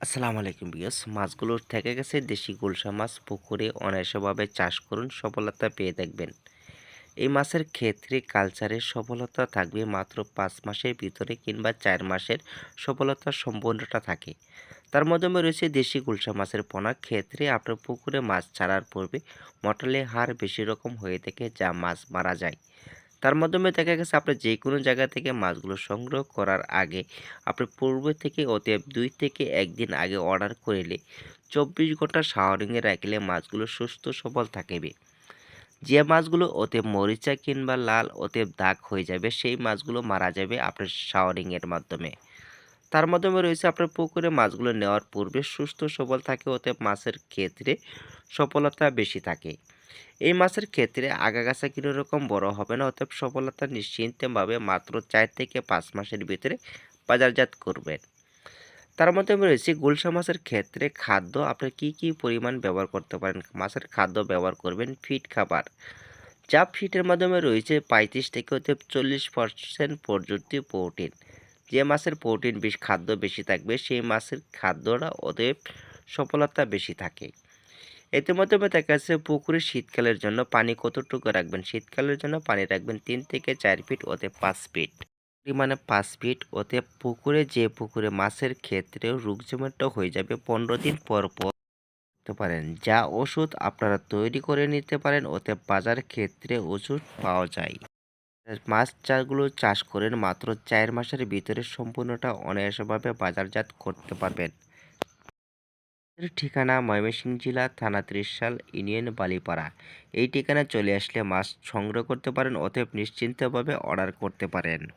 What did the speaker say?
আসসালামু আলাইকুম বিয়স মাছগুলো থেকে গেছে। দেশি গুলশা মাছ পুকুরে অনায়াসভাবে চাষ করুন, সফলতা পেয়ে দেখবেন। এই মাছের ক্ষেত্রে কালচারের সফলতা থাকবে মাত্র পাঁচ মাসের ভিতরে কিংবা চার মাসের সফলতা সম্পূর্ণটা থাকে। তার মাধ্যমে রয়েছে দেশি গুলশা মাছের পোনা। ক্ষেত্রে আপনার পুকুরে মাছ ছাড়ার পূর্বে মটলে হার বেশি রকম হয়ে থাকে যা মাছ মারা যায়। তার মাধ্যমে দেখা গেছে আপনি যে কোনো জায়গা থেকে মাছগুলো সংগ্রহ করার আগে আপনি পূর্ব থেকে অতএব দুই থেকে একদিন আগে অর্ডার করিলে চব্বিশ ঘণ্টা শাওয়ারিংয়ে রাখলে মাছগুলো সুস্থ সবল থাকবে। যে মাছগুলো অতএব মরিচা কিংবা লাল অতএব দাগ হয়ে যাবে, সেই মাছগুলো মারা যাবে আপনার শাওয়ারিংয়ের মাধ্যমে। তার মাধ্যমে রয়েছে আপনার পুকুরে মাছগুলো নেওয়ার পূর্বে সুস্থ সবল থাকে, অতএব মাছের ক্ষেত্রে সফলতা বেশি থাকে। এই মাছের ক্ষেত্রে আগাগাছা কোনো রকম বড় হবে না, অতএব সফলতা নিশ্চিন্তভাবে মাত্র চার থেকে পাঁচ মাসের ভিতরে বাজারজাত করবেন। তার মধ্যে রয়েছে গুলশা মাছের ক্ষেত্রে খাদ্য, আপনি কি কি পরিমাণ ব্যবহার করতে পারেন? মাছের খাদ্য ব্যবহার করবেন ফিট খাবার। যা ফিটের মাধ্যমে রয়েছে পঁয়ত্রিশ থেকে হতে চল্লিশ পার্সেন্ট পর্যন্ত প্রোটিন। যে মাছের প্রোটিন বেশ খাদ্য বেশি থাকবে, সেই মাছের খাদ্যটা অতএব সফলতা বেশি থাকে। এতে মাধ্যমে দেখা যাচ্ছে পুকুরে শীতকালের জন্য পানি কতটুকু রাখবেন? শীতকালের জন্য পানি রাখবেন তিন থেকে চার ফিট ওতে পাঁচ ফিট পরিমাণে পাঁচ ফিট ওতে পুকুরে যে পুকুরে মাছের ক্ষেত্রেও রোগ জমাটটা হয়ে যাবে পনেরো দিন পর পর। পারেন। যা ওষুধ আপনারা তৈরি করে নিতে পারেন, ওতে বাজার ক্ষেত্রে ওষুধ পাওয়া যায়। মাছ চাষগুলো চাষ করেন মাত্র চার মাসের ভিতরে সম্পূর্ণটা অনায়াসভাবে বাজারজাত করতে পারবেন। ঠিকানা ময়মনসিংহ জেলা, থানা ত্রিশাল, ইউনিয়ন বালিপাড়া। এই ঠিকানা চলে আসলে মাছ সংগ্রহ করতে পারেন, অতএব নিশ্চিন্তভাবে অর্ডার করতে পারেন।